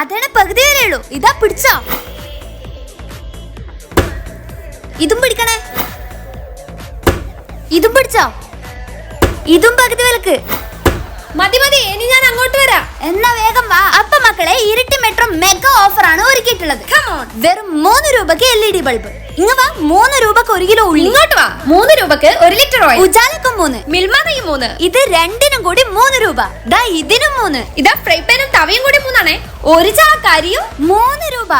അതാണ് പകുതി വരെ ഉള്ളൂ. ഇതാ പിടിച്ചോ. ഇതും പിടിക്കണേ. ഇതും പിടിച്ചോ. ഇതും പകുതി വിലക്ക്. മതി മതി ഇനി ഞാൻ അങ്ങോട്ട് വരാം. എന്നാ വേഗം വാ. അപ്പ മക്കളെ ഓഫർ ആണ് ഒരുക്കിയിട്ടുള്ളത്. വെറും മൂന്ന് രൂപക്ക് എൽ ഇ ഡി ബൾബ് ഇങ്ങ വാ മൂന്ന് രൂപക്ക് ഒരു കിലോ ഉള്ളി. ഇങ്ങോട്ട് വാ മൂന്ന് രൂപക്ക് ഒരു ലിറ്റർ ഓയിൽ. ഉജാലക്കും മൂന്ന്. മിൽമാതയും മൂന്ന്. ഇത് രണ്ടിനും കൂടി മൂന്ന് രൂപ. ദാ ഇതിനും മൂന്ന്. ഇതാ ഫ്രൈ പാനും തവയും കൂടി മൂന്നാണേ. ഒരു ചാക്കാരിയും മൂന്ന് രൂപ.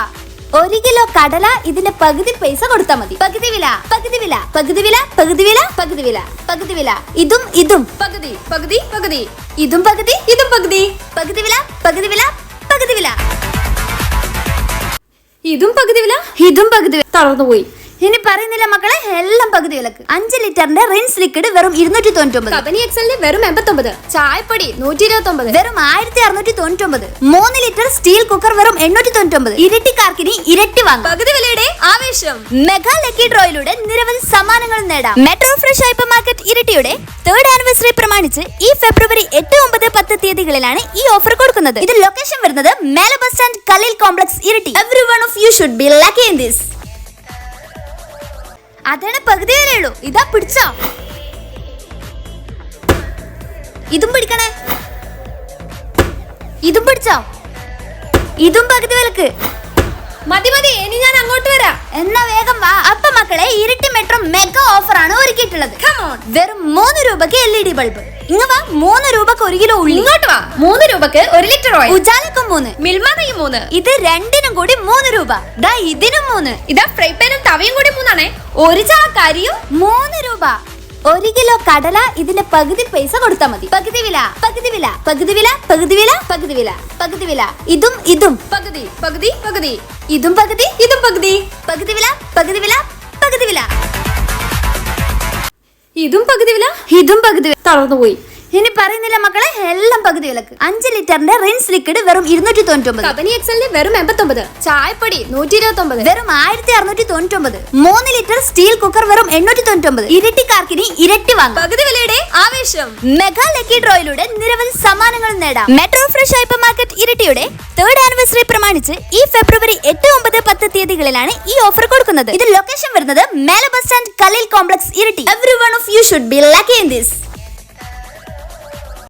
ഒരു കിലോ കടല ഇതിന്റെ പകുതി പൈസ കൊടുത്താൽ മതി. പകുതി വില പകുതി വില പകുതി വില പകുതി വില പകുതി വില പകുതി വില. ഇതും ഇതും. പകുതി പകുതി പകുതി. ഇതും പകുതി ഇതും പകുതി. പകുതി വില പകുതി വില പകുതി വില. ഇതും പകുതി വില? ഇതും പകുതി തളർന്നു തളർന്നുപോയി. ഇനി പറയുന്നില്ല മക്കളെ എല്ലാം പകുതി വിലക്ക്. അഞ്ച് ലിറ്ററിന്റെ റിൻസ് ലിക്വിഡ് വെറും ഇരുന്നൂറ്റി തൊണ്ണൂറ്റി എക്സലിന് വെറും എൺപത്തൊമ്പത്. ചായപ്പൊടി നൂറ്റി ഇരുപത്തി ഒമ്പത് വെറും ആയിരത്തി അറുന്നൂറ്റി തൊണ്ണൂറ്റി ഒമ്പത് മൂന്ന് ലിറ്റർ സ്റ്റീൽ കുക്കർ വെറും എണ്ണൂറ്റി തൊണ്ണൂറ്റി ഒമ്പത് ഇരട്ടിക്കാർക്കിനി ഇരട്ടി വാങ്ങും. പകുതി വിലയുടെ ആവേശം. മെഗാ ലക്കി ഡ്രോയിലൂടെ നിരവധി സമ്മാനങ്ങൾ നേടാം. മെട്രോ ഫ്രഷ് ഹൈപ്പർ മാർക്കറ്റ് ഇരട്ടിയുടെ തേർഡ് ആനിവേഴ്സറി പ്രമാണിച്ച് ഈ ഫെബ്രുവരി എട്ട് ഒമ്പത് പത്ത് തീയതികളിലാണ് ഈ ഓഫർ കൊടുക്കുന്നത്. ഇത് ലൊക്കേഷൻ വരുന്നത് മേല bus stand Khaleel complex Iritty. Every one of you should be lucky in this അതാണ് പകുതി വരെ ഉള്ളൂ. ഇതാ പിടിച്ചോ. ഇതും പിടിക്കണേ. ഇതും പിടിച്ചോ. ഇതും പകുതി വിലക്ക്. മതി മതി. ഇനി ഞാൻ അങ്ങോട്ട് വരാം. എന്നാ വേഗം വാ. അപ്പൊ മക്കളെ ഇരട്ടി മെട്രോ മെഗാ ഓഫർ ആണ് ഒരുക്കിയിട്ടുള്ളത്. വെറും മൂന്ന് രൂപക്ക് എൽ ഇ ഡി ബൾബ് ഇങ്ങ വാ മൂന്ന് രൂപക്ക് ഒരു കിലോ ഉള്ളി. ഇങ്ങോട്ട് വാ മൂന്ന് രൂപക്ക് ഒരു ലിറ്റർ ഓയിൽ ഉജാലക്കും മൂന്ന്. മിൽമാതയും മൂന്ന്. ഇത് രണ്ടിനും കൂടി മൂന്ന് രൂപ. ദാ ഇതിനും മൂന്ന്. ഇതാ ഫ്രൈ പാനും തവയും കൂടി മൂന്നാണേ. ഒരു ചാക്കാരിയും മൂന്ന് രൂപ. ഒരു കിലോ കടല ഇതിന്റെ പകുതി പൈസ കൊടുത്താൽ മതി. പകുതി വില പകുതി വില പകുതി വില പകുതി വില പകുതി വില പകുതി വില. ഇതും ഇതും. പകുതി പകുതി പകുതി. ഇതും പകുതി ഇതും പകുതി. പകുതി വില പകുതി വില പകുതി വില. ഇതും പകുതി വില? ഇതും പകുതി വില. തളർന്നുപോയി. ഇനി പറയുന്നില്ല മക്കളെ. പകുതി വിലക്ക്. അഞ്ച് ലിറ്ററിന്റെ റിൻസ് ലിക്വിഡ് വെറും ഇരുന്നൂറ്റി തൊണ്ണൂറ്റി ഒമ്പത് കബനി എക്സലിന് വെറും എൺപത്തൊമ്പത്. ചായപ്പൊടി നൂറ്റി ഇരുപത്തി ഒമ്പത് വെറും ആയിരത്തി അറുന്നൂറ്റി തൊണ്ണൂറ്റി ഒമ്പത് മൂന്ന് ലിറ്റർ സ്റ്റീൽ കുക്കർ വെറും എണ്ണൂറ്റി തൊണ്ണൂറ്റി ഒമ്പത് ഇരട്ടിക്കാർക്കിനി ഇരട്ടി വാങ്ങാം. പകുതി വിലയുടെ ആവേശം. മെഗാ ലക്കി ഡ്രോയിലൂടെ നിരവധി സമ്മാനങ്ങൾ നേടാം. മെട്രോ ഫ്രഷ് ഹൈപ്പർ മാർക്കറ്റ് ഇരട്ടിയുടെ തേർഡ് ആനിവേഴ്സറി പ്രമാണിച്ച് ഈ ഫെബ്രുവരി എട്ട് ഒമ്പത് പത്ത് തീയതികളിലാണ് ഈ ഓഫർ കൊടുക്കുന്നത്. ഇത് ലൊക്കേഷൻ വരുന്നത് മേല bus stand Khalil complex Iritty. Every one of you should be lucky in this